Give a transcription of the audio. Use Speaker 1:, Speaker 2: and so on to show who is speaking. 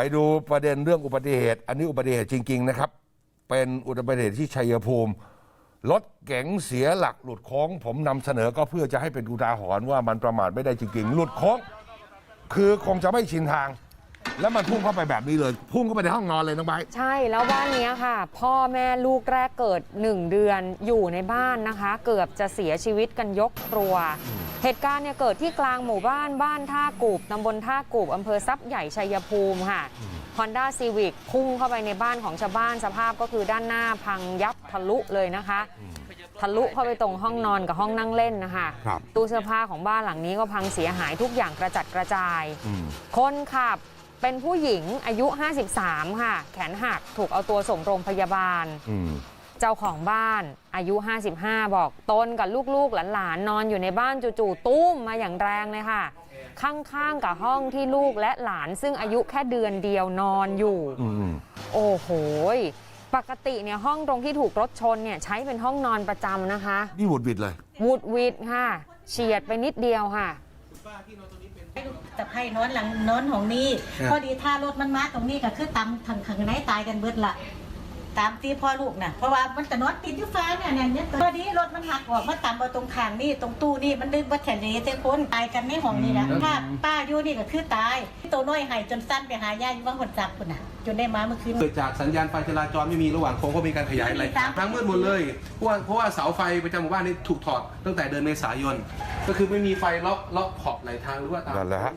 Speaker 1: ไปดูประเด็นเรื่องอุบัติเหตุ อันนี้อุบัติเหตุจริง ๆ นะครับ เป็นอุบัติเหตุที่ชัยภูมิ รถเก๋งเสียหลักหลุดโค้ง ผมนำเสนอก็เพื่อจะให้เป็นอุทาหรณ์ว่ามันประมาทไม่ได้จริง ๆ หลุดโค้ง คือคงจะไม่ชินทาง แล้วมันพุ่งเข้าไปแบบนี้เลย พุ่งเข้าไปในห้องนอนเลยน้องไบร์ท
Speaker 2: ใช่แล้วบ้านเนี้ยค่ะ พ่อแม่ลูกแรกเกิด 1 เดือนอยู่ในบ้านนะคะ เกือบจะเสียชีวิตกันยกครัว เหตุการณ์เนี่ยเกิดที่กลางหมู่บ้านบ้านท่ากูบตำบลท่ากูบอำเภอทรัพย์ใหญ่ชัยภูมิค่ะ Honda Civic พุ่งเข้าไปในบ้านของชาวบ้านสภาพก็คือด้านหน้าพังยับทะลุเลยนะคะ ทะลุเข้าไปตรงห้องนอนกับห้องนั่งเล่นนะคะ
Speaker 1: ครับ
Speaker 2: ตู้เสื้อผ้าของบ้านหลังนี้ก็พังเสียหายทุกอย่างกระจัดกระจาย
Speaker 1: อืม
Speaker 2: คนขับ เป็นผู้หญิงอายุ 53 ค่ะ แขนหักถูกเอาตัวส่งโรงพยาบาล
Speaker 1: อืม
Speaker 2: เจ้าของบ้านอายุ 55 บอกตนกับลูกๆหลานๆ นอนอยู่ในบ้านจู่ๆตุ้มมาอย่างแรงเลยค่ะ ข้างๆกับห้องที่ลูกและหลานซึ่งอายุแค่เดือนเดียวนอนอยู่
Speaker 1: อืม
Speaker 2: โอ้โหยปกติเนี่ยห้องตรงที่ถูกรถชนเนี่ยใช้เป็นห้องนอนประจำนะคะ
Speaker 1: นี่หวุดหวิดเลย
Speaker 2: วูดวิดค่ะ เฉียดไปนิดเดียวค่ะ
Speaker 3: แต่ให้นอนหลังนอนของนี่
Speaker 1: ครับ
Speaker 3: พอดีถ้ารถมันมาตรงนี้ก็คือตำทางข้างในตายกันเบิดละ ตามตีพ่อลูกน่ะเพราะว่ามันจะนอนติดที่ฟ้าเนี่ยเนี่ยเนี่ยพอดีรถมันหักออกมาตำมาตรงข้างนี่ตรงตู้นี่มันดึงมาแถนนี้เจ้คนตายกันในห้องนี่นะถ้าป้าอยู่นี่ก็คือตายตัวน้อยหายจนสั้นไปหายาอยู่ว่างหดจับคุณน่ะจนได้มาเมื่อคืน
Speaker 4: เกิดจากสัญญาณไฟจราจรไม่มีระหว่างโค้งก็มีการขยายไหลทางทางมืดหมดเลยเพราะว่าเพราะว่าเสาไฟประจำหมู่บ้านนี้ถูกถอดตั้งแต่เดือนเมษายนก็คือไม่มีไฟล็อกล็อกขอบไหลทางหรือว่าตาม
Speaker 1: นั่นแหละฮะ